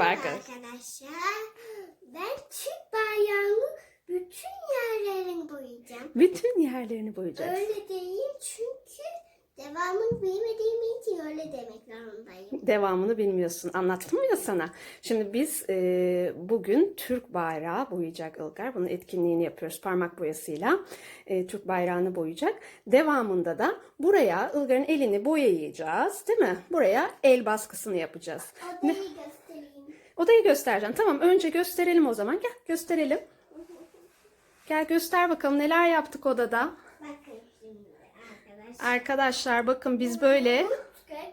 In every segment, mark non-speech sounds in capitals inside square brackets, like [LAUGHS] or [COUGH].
Arkadaşlar. Ben Türk bayrağını bütün yerlerini boyayacağım. Bütün yerlerini boyayacağız. Öyle değil çünkü devamını bilmediğim için öyle demek zorundayım. Devamını bilmiyorsun. Anlattım ya sana. Şimdi biz e, bugün Türk bayrağı boyayacak Ilgar. Bunun etkinliğini yapıyoruz parmak boyasıyla. E, Türk bayrağını boyayacak. Devamında da buraya Ilgar'ın elini boyayacağız. Değil mi? Buraya el baskısını yapacağız. Odayı göstereyim. Odayı göstereceğim. Tamam önce gösterelim o zaman. Gel gösterelim. Gel göster bakalım neler yaptık odada. Bakın şimdi arkadaşlar. Arkadaşlar bakın biz böyle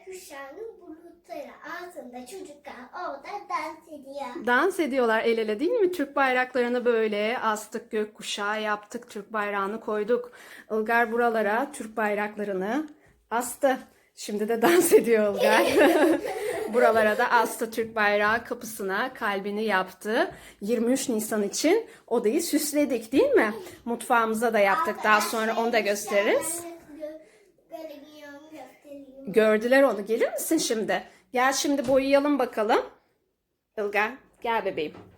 kuşağının bulutları altında çocuklar orada dans ediyor. dans ediyorlar el ele değil mi? Türk bayraklarını böyle astık, gökkuşağı yaptık, Türk bayrağını koyduk. Ilgar buralara Türk bayraklarını astı. Şimdi de dans ediyor Ilgar. [LAUGHS] buralara da astı Türk bayrağı kapısına kalbini yaptı. 23 Nisan için odayı süsledik değil mi? Mutfağımıza da yaptık. Daha sonra onu da gösteririz. Gördüler onu. Gelir misin şimdi? Gel şimdi boyayalım bakalım. Ilgar gel bebeğim.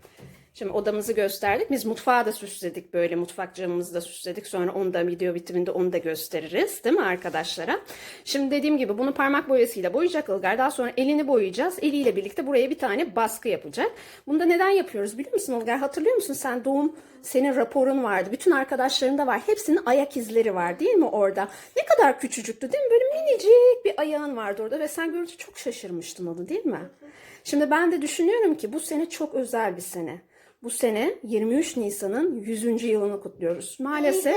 Şimdi odamızı gösterdik. Biz mutfağı da süsledik böyle. Mutfak camımızı da süsledik. Sonra onu da video bitiminde onu da gösteririz. Değil mi arkadaşlara? Şimdi dediğim gibi bunu parmak boyasıyla boyayacak Ilgar. Daha sonra elini boyayacağız. Eliyle birlikte buraya bir tane baskı yapacak. Bunu da neden yapıyoruz biliyor musun Ilgar? Hatırlıyor musun? Sen doğum senin raporun vardı. Bütün arkadaşların da var. Hepsinin ayak izleri var değil mi orada? Ne kadar küçücüktü değil mi? Böyle minicik bir ayağın vardı orada ve sen görünce çok şaşırmıştın onu değil mi? Şimdi ben de düşünüyorum ki bu sene çok özel bir sene. Bu sene 23 Nisan'ın 100. yılını kutluyoruz. Maalesef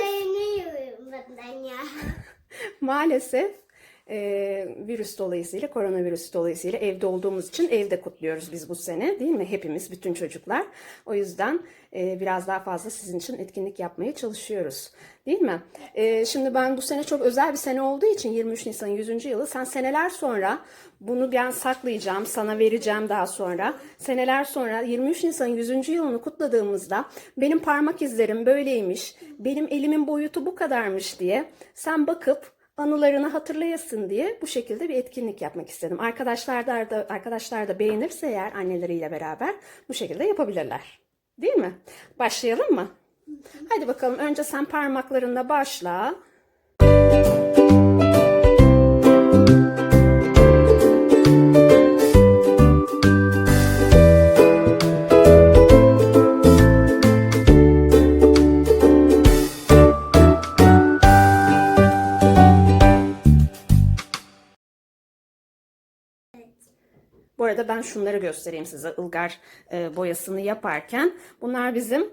[LAUGHS] maalesef e, virüs dolayısıyla, koronavirüs dolayısıyla evde olduğumuz için evde kutluyoruz biz bu sene değil mi? Hepimiz, bütün çocuklar. O yüzden e, biraz daha fazla sizin için etkinlik yapmaya çalışıyoruz. Değil mi? E, şimdi ben bu sene çok özel bir sene olduğu için 23 Nisan 100. yılı sen seneler sonra bunu ben saklayacağım, sana vereceğim daha sonra. Seneler sonra 23 Nisan 100. yılını kutladığımızda benim parmak izlerim böyleymiş, benim elimin boyutu bu kadarmış diye sen bakıp anılarını hatırlayasın diye bu şekilde bir etkinlik yapmak istedim. Arkadaşlar da, da arkadaşlar da beğenirse eğer anneleriyle beraber bu şekilde yapabilirler. Değil mi? Başlayalım mı? Hadi bakalım önce sen parmaklarınla başla. Bu arada ben şunları göstereyim size ılgar e, boyasını yaparken. Bunlar bizim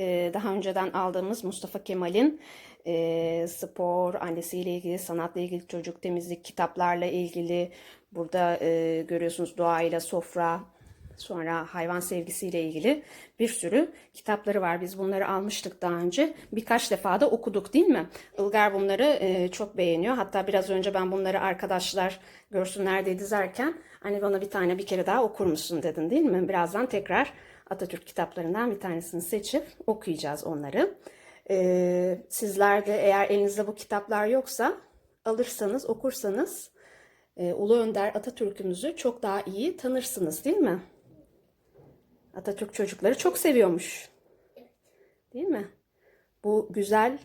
e, daha önceden aldığımız Mustafa Kemal'in e, spor, annesiyle ilgili, sanatla ilgili, çocuk temizlik, kitaplarla ilgili. Burada e, görüyorsunuz doğayla sofra, sonra hayvan sevgisiyle ilgili bir sürü kitapları var. Biz bunları almıştık daha önce. Birkaç defa da okuduk değil mi? Ilgar bunları e, çok beğeniyor. Hatta biraz önce ben bunları arkadaşlar görsünler diye dizerken hani bana bir tane bir kere daha okur musun dedin değil mi? Birazdan tekrar Atatürk kitaplarından bir tanesini seçip okuyacağız onları. E, sizler de eğer elinizde bu kitaplar yoksa alırsanız okursanız e, Ulu Önder Atatürk'ümüzü çok daha iyi tanırsınız değil mi? Atatürk çocukları çok seviyormuş. Değil mi? Bu güzel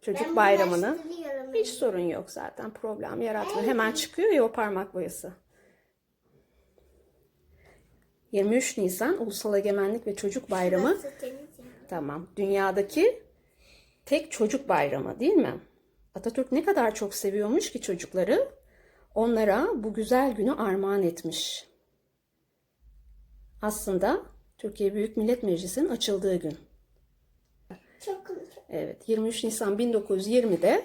çocuk Ben bayramını hiç sorun yok zaten. Problem yaratmıyor. Hemen çıkıyor ya o parmak boyası. 23 Nisan Ulusal Egemenlik ve Çocuk Bayramı. Tamam. Dünyadaki tek çocuk bayramı değil mi? Atatürk ne kadar çok seviyormuş ki çocukları onlara bu güzel günü armağan etmiş. Aslında Türkiye Büyük Millet Meclisi'nin açıldığı gün. Çok komik. Evet, 23 Nisan 1920'de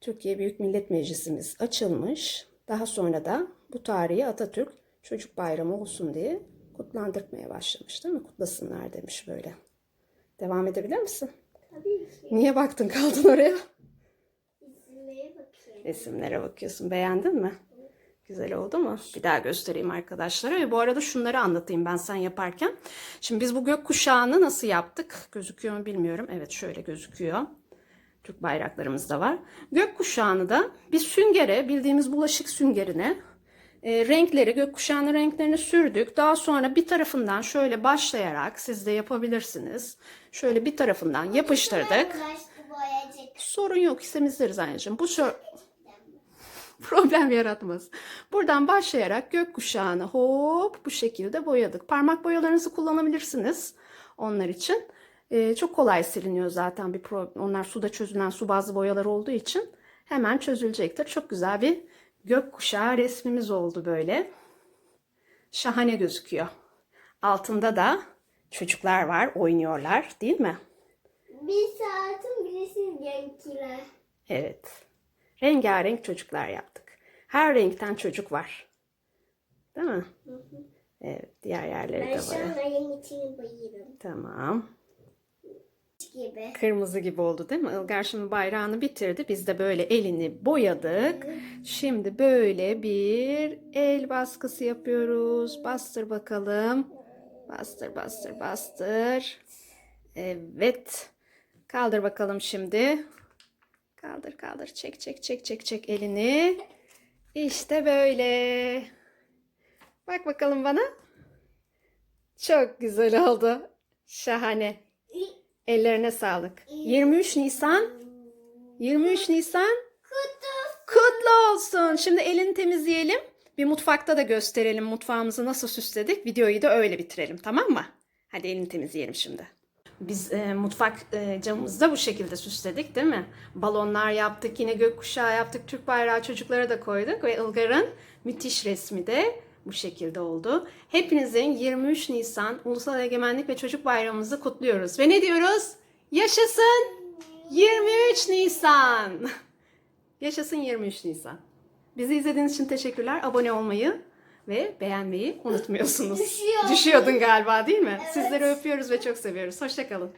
Türkiye Büyük Millet Meclisimiz açılmış. Daha sonra da bu tarihi Atatürk Çocuk Bayramı olsun diye kutlandırmaya başlamış değil mi? Kutlasınlar demiş böyle. Devam edebilir misin? Tabii ki. Niye baktın kaldın oraya? İsimlere bakıyorum. Resimlere bakıyorsun. Beğendin mi? Güzel oldu mu? Bir daha göstereyim arkadaşlara. Ve bu arada şunları anlatayım ben sen yaparken. Şimdi biz bu gökkuşağını nasıl yaptık? Gözüküyor mu bilmiyorum. Evet şöyle gözüküyor. Türk bayraklarımız da var. Gökkuşağını da bir süngere, bildiğimiz bulaşık süngerine e, renkleri, gökkuşağının renklerini sürdük. Daha sonra bir tarafından şöyle başlayarak siz de yapabilirsiniz. Şöyle bir tarafından yapıştırdık. Sorun yok istemizleriz anneciğim. Bu şö- [LAUGHS] problem yaratmaz. Buradan başlayarak gökkuşağını hop bu şekilde boyadık. Parmak boyalarınızı kullanabilirsiniz onlar için. Ee, çok kolay siliniyor zaten bir pro- onlar suda çözülen su bazlı boyalar olduğu için hemen çözülecektir. Çok güzel bir gökkuşağı resmimiz oldu böyle. Şahane gözüküyor. Altında da çocuklar var, oynuyorlar, değil mi? Bir saatin birisi renkler. Evet. Rengarenk çocuklar yaptık. Her renkten çocuk var. Değil mi? Evet. Diğer yerleri Ben de şu var. an ayın içini boyuyorum. Tamam. Gibi. Kırmızı gibi oldu değil mi? Ilgar şimdi bayrağını bitirdi. Biz de böyle elini boyadık. Şimdi böyle bir el baskısı yapıyoruz. Bastır bakalım. Bastır, bastır, bastır. Evet. Kaldır bakalım şimdi. Kaldır, kaldır. Çek, çek, çek, çek, çek elini. İşte böyle. Bak bakalım bana. Çok güzel oldu. Şahane. Ellerine sağlık. 23 Nisan. 23 Nisan. Kutlu olsun. Şimdi elini temizleyelim. Bir mutfakta da gösterelim mutfağımızı nasıl süsledik. Videoyu da öyle bitirelim tamam mı? Hadi elini temizleyelim şimdi. Biz e, mutfak e, camımızı da bu şekilde süsledik değil mi? Balonlar yaptık, yine gökkuşağı yaptık, Türk bayrağı çocuklara da koyduk ve Ilgar'ın müthiş resmi de bu şekilde oldu. Hepinizin 23 Nisan Ulusal Egemenlik ve Çocuk Bayramımızı kutluyoruz. Ve ne diyoruz? Yaşasın 23 Nisan! [LAUGHS] Yaşasın 23 Nisan. Bizi izlediğiniz için teşekkürler. Abone olmayı ve beğenmeyi unutmuyorsunuz. Düşüyor. Düşüyordun galiba değil mi? Sizleri öpüyoruz ve çok seviyoruz. Hoşçakalın.